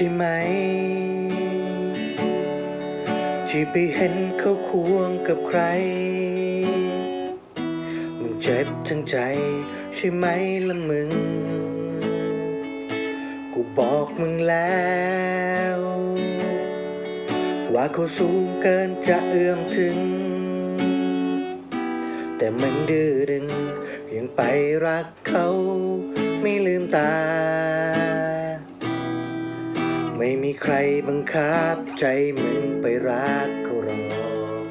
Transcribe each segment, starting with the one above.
ช่ไหม ที่ไปเห็นเขาควงกับใคร มึงเจ็บทั้งใจใช่ไหมละมึง กูบอกมึงแล้ว ว่าเขาสูงเกินจะเอื้อมถึง แต่มึงดื้อดึงยังไปรักเขาไม่ลืมตา ไม่มีใครบังคับใจมึงไปรักเขาหรอก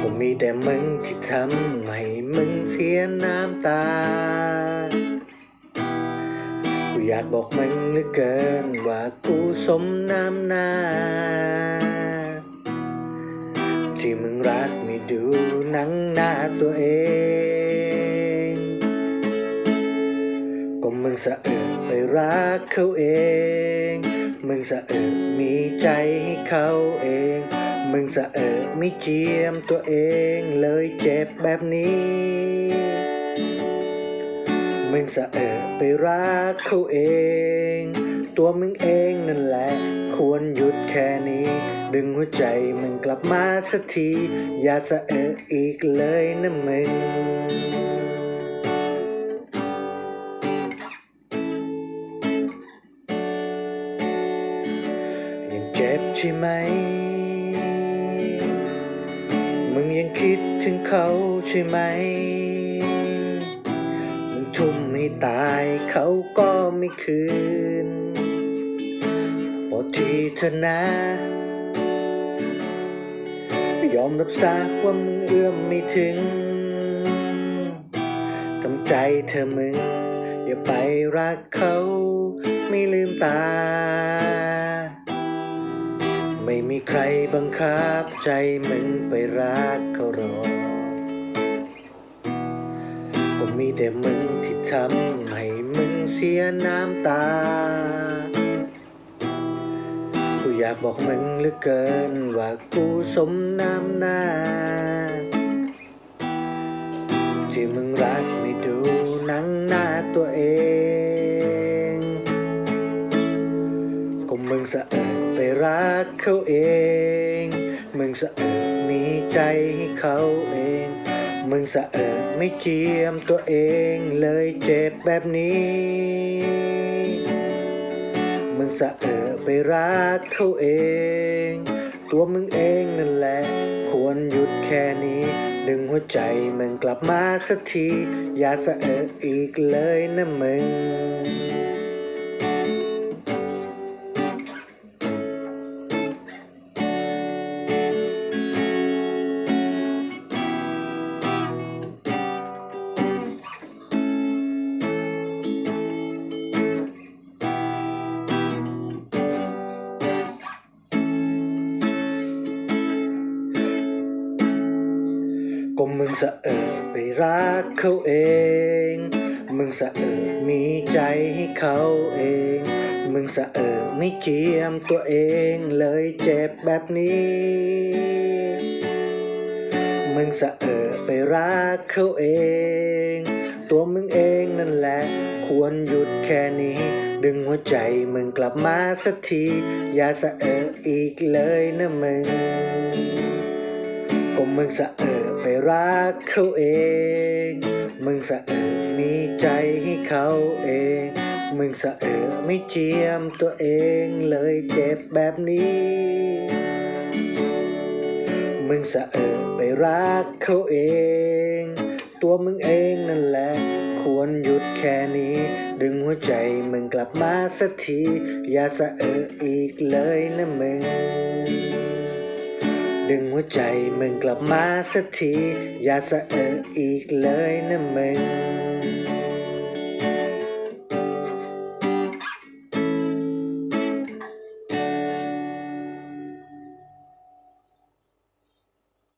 ก็มีแต่มึงที่ทำให้มึงเสียน้ำตา กูอยากบอกมึงเหลือเกินว่ากูสมน้ำหน้า ที่มึงรักไม่ดูหนังหน้าตัวเอง สะเอิดไปรักเขาเอง มึงสะเอิดมีใจให้เขาเอง มึงสะเอิดไม่เจียมตัวเองเลยเจ็บแบบนี้ มึงสะเอิดไปรักเขาเอง ตัวมึงเองนั่นแหละ ควรหยุดแค่นี้ ดึงหัวใจมึงกลับมาสักที อย่าสะเอิดอีกเลยนะมึงยัง ใช่ไหม มึงยังคิดถึงเขาใช่ไหม มึงทุ่มให้ตายเขาก็ไม่คืนโปรดทีเถอนะ ยอมรับซะว่ามึงเอื้อมไม่ถึง ทำใจเธอมึง อย่าไปรักเขาไม่ลืมตา ไม่มีใครบังคับใจมึงไปรักเขาหรอกก็มีแต่มึงที่ทำให้มึงเสียน้ำตา กูอยากบอกมึงเหลือเกินว่ากูสมน้ำหน้าที่มึงรักักเขาเอง มึงสะเอิดมีใจให้เขาเอง มึงสะเอิดไม่เจียมตัวเองเลยเจ็บแบบนี้ มึงสะเอิดไปรักเขาเอง ตัวมึงเองนั่นแหละ ควรหยุดแค่นี้ ดึงหัวใจมึงกลับมาสักที อย่าสะเอิดอีกเลยนะมึง ก็มึงสะเอิดไปรักเขาเอง มึงสะเอิดมีใจให้เขาเอง มึงสะเอิดไม่เจียมตัวเองเลยเจ็บแบบนี้ มึงสะเอิดไปรักเขาเอง ตัวมึงเองนั่นแหละ ควรหยุดแค่นี้ ดึงหัวใจมึงกลับมาสักที อย่าสะเอิดอีกเลยนะมึงก็มึงสะเอิด ไปรักเขาเอง มึงสะเอิดมีใจให้เขาเอง มึงสะเอิดไม่เจียมตัวเองเลยเจ็บแบบนี้ มึงสะเอิดไปรักเขาเอง ตัวมึงเองนั่นแหละควรหยุดแค่นี้ ดึงหัวใจมึงกลับมาสักที อย่าสะเอิดอีกเลยนะมึง ดึงหัวใจมึงกลับมาสักที อย่าสะเอออีกเลยนะมึง